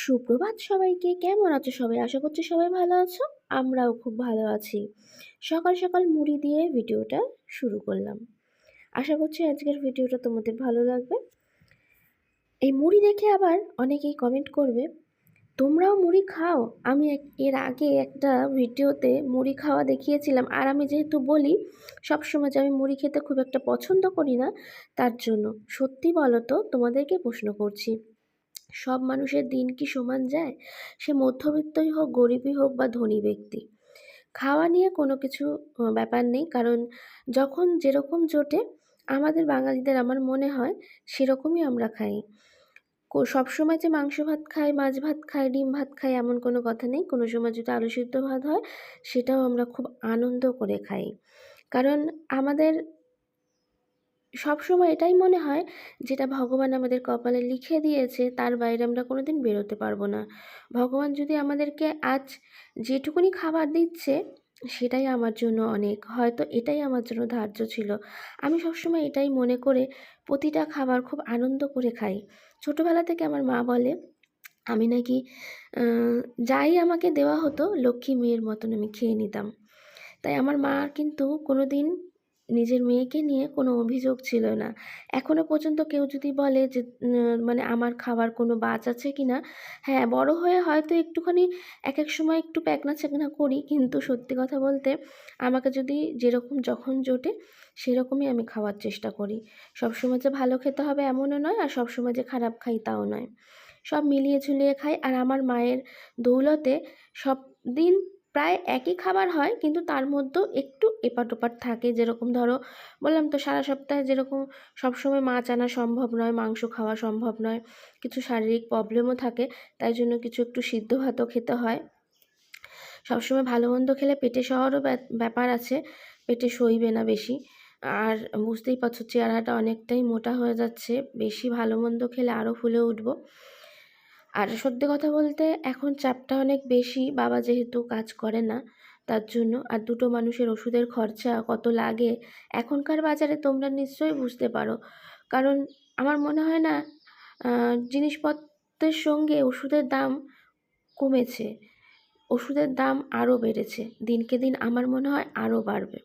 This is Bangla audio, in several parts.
সুপ্রভাত সবাইকে। কেমন আছো সবাই? আশা করছি সবাই ভালো আছো। আমরাও খুব ভালো আছি। সকাল সকাল মুড়ি দিয়ে ভিডিওটা শুরু করলাম। আশা করছি আজকের ভিডিওটা তোমাদের ভালো লাগবে। এই মুড়ি দেখে আবার অনেকেই কমেন্ট করবে, তোমরাও মুড়ি খাও? আমি এর আগে একটা ভিডিওতে মুড়ি খাওয়া দেখিয়েছিলাম। আর আমি যেহেতু বলি, সবসময় যে আমি মুড়ি খেতে খুব একটা পছন্দ করি না, তার জন্য সত্যি বলো তো তোমাদেরকে প্রশ্ন করছি। সব মানুষের দিন কি সমান যায়? সে মধ্যবিত্তই হোক, গরিবই হোক বা ধনী ব্যক্তি। খাওয়া নিয়ে কোনো কিছু ব্যাপার নেই। কারণ যখন যেরকম জোটে আমাদের বাঙালিদের আমার মনে হয়, সেরকমই আমরা খাই। সবসময় যে মাংস ভাত খাই, মাছ ভাত খাই, ডিম ভাত খাই, এমন কোনো কথা নেই। কোনো সময় যদি আলু সিদ্ধ ভাত হয়, সেটাও আমরা খুব আনন্দ করে খাই। কারণ আমাদের সবসময় এটাই মনে হয় যেটা ভগবান আমাদের কপালে লিখে দিয়েছে, তার বাইরে আমরা কোনো দিন বেরোতে পারব না। ভগবান যদি আমাদেরকে আজ যেটুকুনি খাবার দিচ্ছে, সেটাই আমার জন্য অনেক। হয়তো এটাই আমার জন্য ধার্য ছিল। আমি সবসময় এটাই মনে করে প্রতিটা খাবার খুব আনন্দ করে খাই। ছোটোবেলা থেকে আমার মা বলে, আমি নাকি যাই আমাকে দেওয়া হতো, লক্ষ্মী মেয়ের মতন আমি খেয়ে নিতাম। তাই আমার মা কিন্তু কোনো দিন নিজের মেয়েকে নিয়ে কোনো অভিযোগ ছিল না। এখনও পর্যন্ত কেউ যদি বলে যে মানে আমার খাবার কোনো বাজ আছে কি না হ্যাঁ বড় হয়ে হয়তো একটুখানি এক এক সময় একটু প্যাকনা চ্যাকনা করি, কিন্তু সত্যি কথা বলতে আমাকে যদি যেরকম যখন জোটে সেরকমই আমি খাওয়ার চেষ্টা করি। সবসময় যে ভালো খেতে হবে এমনও নয় আর সবসময় যে খারাপ খাই তাও নয়। সব মিলিয়ে ঝুলিয়ে খাই আর আমার মায়ের দৌলতে সব দিন প্রায় একই খাবার হয়, কিন্তু তার মধ্যেও একটু এপাট ওপাট থাকে। যেরকম ধরো, বললাম তো সারা সপ্তাহে যেরকম সবসময় মাছ আনা সম্ভব নয়, মাংস খাওয়া সম্ভব নয়, কিছু শারীরিক প্রবলেমও থাকে, তাই জন্য কিছু একটু সিদ্ধ ভাতও খেতে হয়। সবসময় ভালো মন্দ খেলে পেটে শহরও ব্যাপার আছে, পেটে সইবে না বেশি। আর বুঝতেই পারছ, চেহারাটা অনেকটাই মোটা হয়ে যাচ্ছে, বেশি ভালো মন্দ খেলে আরও ফুলে উঠবো। আর সত্যি কথা বলতে এখন চাপটা অনেক বেশি, বাবা যেহেতু কাজ করে না তার জন্য। আর দুটো মানুষের ওষুধের খরচা কত লাগে, এখনকার বাজারে তোমরা নিশ্চয়ই বুঝতে পারো। কারণ আমার মনে হয় না জিনিসপত্রের সঙ্গে ওষুধের দাম কমেছে। ওষুধের দাম আরও বেড়েছে। দিনকে দিন আমার মনে হয় আরও বাড়বে।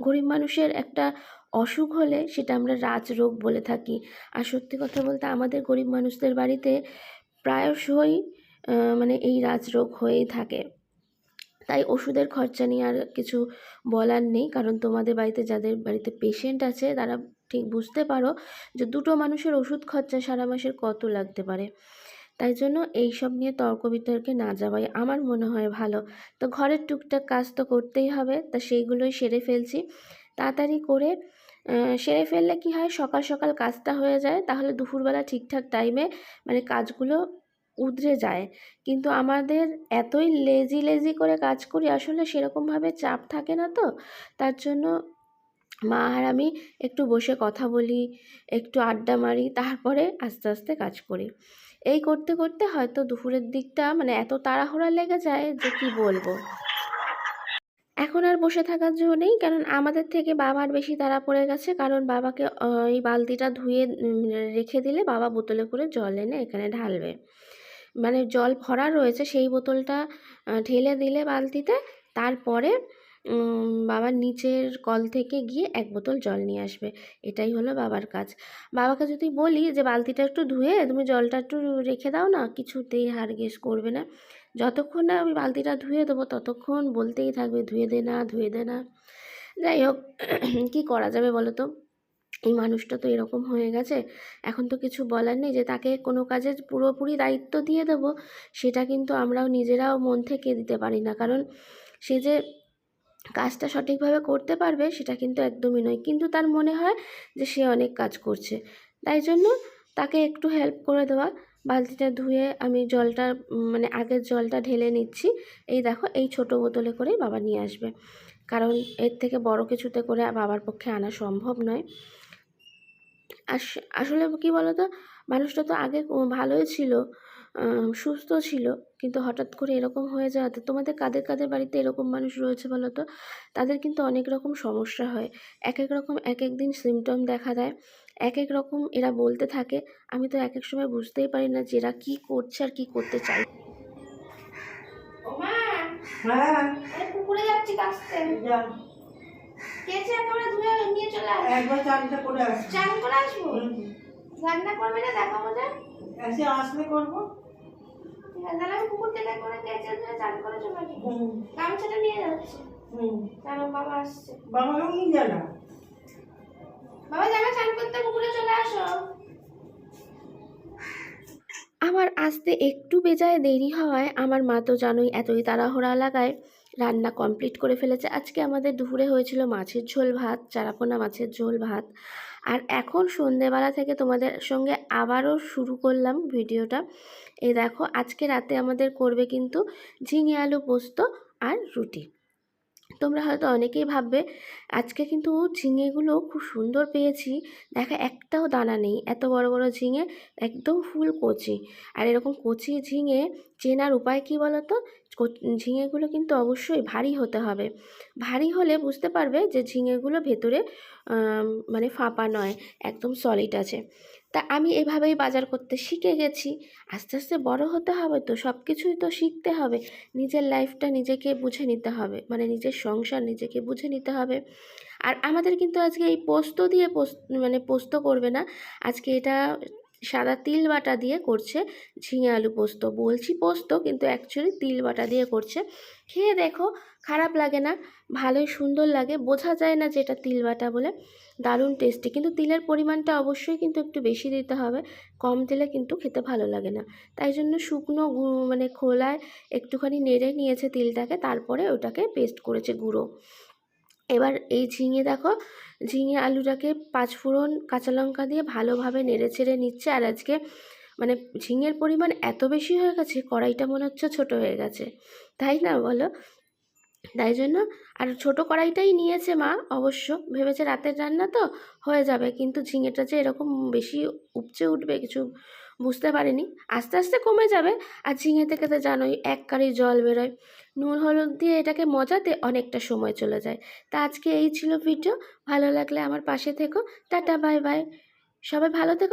গরিব মানুষের একটা অসুখ হলে সেটা আমরা রাজরোগ বলে থাকি। আর সত্যি কথা বলতে আমাদের গরিব মানুষদের বাড়িতে প্রায়শই মানে এই রাজরোগ হয়েই থাকে। তাই ওষুধের খরচা নিয়ে আর কিছু বলার নেই, কারণ তোমাদের বাড়িতে যাদের বাড়িতে পেশেন্ট আছে, তারা ঠিক বুঝতে পারো যে দুটো মানুষের ওষুধ খরচা সারা মাসের কত লাগতে পারে। তাই জন্য এই সব নিয়ে তর্ক বিতর্কে না যাওয়াই আমার মনে হয় ভালো। তো ঘরের টুকটাক কাজ তো করতেই হবে, তা সেইগুলোই সেরে ফেলছি। তাড়াতাড়ি করে সেরে ফেললে কি হয়? সকাল সকাল কাজটা হয়ে যায়, তাহলে দুপুরবেলা ঠিকঠাক টাইমে মানে কাজগুলো উদরে যায়। কিন্তু আমাদের এতই লেজি লেজি করে কাজ করি, আসলে সেরকমভাবে চাপ থাকে না তো। তার জন্য মা আর আমি একটু বসে কথা বলি, একটু আড্ডা মারি, তারপরে আস্তে আস্তে কাজ করি। এই করতে করতে হয়তো দুপুরের দিকটা মানে এত তাড়াহুড়া লেগে যায় যে কি বলব? এখন আর বসে থাকার জন্য নেই, কারণ আমাদের থেকে বাবার বেশি তাড়া পড়ে গেছে। কারণ বাবাকে এই বালতিটা ধুয়ে রেখে দিলে বাবা বোতলে করে জল এনে এখানে ঢালবে। মানে জল ভরা রয়েছে সেই বোতলটা ঢেলে দিলে বালতিতে। তারপরে বাবার নিচের কল থেকে গিয়ে এক বোতল জল নিয়ে আসবে। এটাই হলো বাবার কাজ। বাবাকে যদি বলি যে, বালতিটা একটু ধুয়ে, তুমি জলটা একটু রেখে দাও না, কিছুতেই হারগেস করবে না। যতক্ষণ না আমি বালতিটা ধুয়ে দেবো, ততক্ষণ বলতেই থাকবে, ধুয়ে দে না, ধুয়ে দে না। যাই হোক, কী করা যাবে বলো তো? এই মানুষটা তো এরকম হয়ে গেছে। এখন তো কিছু বলার নেই যে তাকে কোনো কাজের পুরোপুরি দায়িত্ব দিয়ে দেবো, সেটা কিন্তু আমরাও নিজেরাও মন থেকে দিতে পারি না। কারণ সে যে কাজটা সঠিকভাবে করতে পারবে, সেটা কিন্তু একদমই নয়। কিন্তু তার মনে হয় যে সে অনেক কাজ করছে। তাই জন্য তাকে একটু হেল্প করে দেওয়া। বালতিটা ধুয়ে আমি জলটা মানে আগের জলটা ঢেলে নিচ্ছি। এই দেখো, এই ছোট বোতলে করেই বাবা নিয়ে আসবে। কারণ এর থেকে বড় কিছুতে করে বাবার পক্ষে আনা সম্ভব নয়। আসলে কি বলতো? মানুষটা তো আগে ভালোই ছিল সুস্থ ছিল কিন্তু হঠাৎ করে এরকম হয়ে যাওয়াতে তোমাদের কাদের কাদের বাড়িতে এরকম মানুষ রয়েছে বলো তো তাদের কিন্তু অনেক রকম সমস্যা হয়। এক এক রকম এক এক দিন সিমটম দেখা দেয়। এক এক রকম এরা বলতে থাকে। আমি তো এক এক সময় বুঝতেই পারি না যে এরা কী করছে আর কী করতে চাই হ্যাঁ। পুকুরে যাচ্ছি কাছতে ধুয়ে নিয়ে একবার চানটা করে আসছি চান করে আসব? রান্না করবে না? দেখাবো যে। এসে আসলে করব। তাহলে আমি পুকুর থেকে করে কেচে চান করে চলে আসব। গামছাটা নিয়ে যাচ্ছে। হুম। বাবা আসছে। বাবাকেও নিয়ে যা না বাবা যাবে চান করতে পুকুরে চলে আসো। আমার আসতে একটু বেজায় দেরি হওয়ায় আমার মা তো জানোই এতই তাড়াহুড়া লাগায়। রান্না কমপ্লিট করে ফেলেছে। আজকে আমাদের দুপুরে হয়েছিল মাছের ঝোল ভাত, চারাপোনা মাছের ঝোল ভাত। আর এখন সন্ধেবেলা থেকে তোমাদের সঙ্গে আবারও শুরু করলাম ভিডিওটা। এই দেখো, আজকে রাতে আমাদের করবে কিন্তু ঝিঙে আলু পোস্ত আর রুটি। তোমরা হয়তো অনেকেই ভাববে, আজকে কিন্তু ঝিঙেগুলো খুব সুন্দর পেয়েছি। দেখা একটাও দানা নেই, এত বড় বড় ঝিঙে, একদম ফুল কচি। আর এরকম কচি ঝিঙে চেনার উপায় কী বলো তো কো- ঝিঙেগুলো কিন্তু অবশ্যই ভারী হতে হবে। ভারী হলে বুঝতে পারবে যে ঝিঙেগুলো ভেতরে মানে ফাঁপা নয়, একদম সলিড আছে। তা আমি এভাবেই বাজার করতে শিখে গেছি। আস্তে আস্তে বড় হতে হবে তো সব কিছুই তো শিখতে হবে। নিজের লাইফটা নিজেকে বুঝে নিতে হবে মানে নিজের সংসার নিজেকে বুঝে নিতে হবে। আর আমাদের কিন্তু আজকে এই পোস্ত দিয়ে পোস্ত মানে পোস্ত করবে না। আজকে এটা সাদা তিল বাটা দিয়ে করছে ঝিঙে আলু পোস্ত। বলছি পোস্ত, কিন্তু অ্যাকচুয়ালি তিল বাটা দিয়ে করছে। খেয়ে দেখো, খারাপ লাগে না, ভালোই সুন্দর লাগে, বোঝা যায় না যে এটা তিল বাটা বলে। দারুণ টেস্টি কিন্তু তিলের পরিমাণটা অবশ্যই কিন্তু একটু বেশি দিতে হবে, কম তেলে কিন্তু খেতে ভালো লাগে না। তাই জন্য শুকনো মানে খোলায় একটুখানি নেড়ে নিয়েছে তিলটাকে, তারপরে ওটাকে পেস্ট করেছে গুঁড়ো। এবার এই ঝিঙে দেখো, ঝিঙে আলুটাকে পাঁচফোড়ন কাঁচা লঙ্কা দিয়ে ভালোভাবে নেড়ে চেড়ে নিচ্ছে আর আজকে মানে ঝিঙের পরিমাণ এত বেশি হয়ে গেছে, কড়াইটা মনে হচ্ছে ছোট হয়ে গেছে। তাই না বলো? তাই জন্য আর ছোট কড়াইটাই নিয়েছে মা অবশ্য, ভেবেছে রাতের রান্না তো হয়ে যাবে, কিন্তু ঝিঙেটা যে এরকম বেশি উপচে উঠবে কিছু বুঝতে পারিনি। আস্তে আস্তে কমে যাবে। আর ঝিঙে থেকে তো জানোই, এক কারি জল বেরোয়। নুন, হলুদ দিয়ে এটাকে মজাতে অনেকটা সময় চলে যায়। তা আজকে এই ছিল ভিডিও ভালো লাগলে আমার পাশে থেকো। Tata, bye bye. সবাই ভালো থেকো।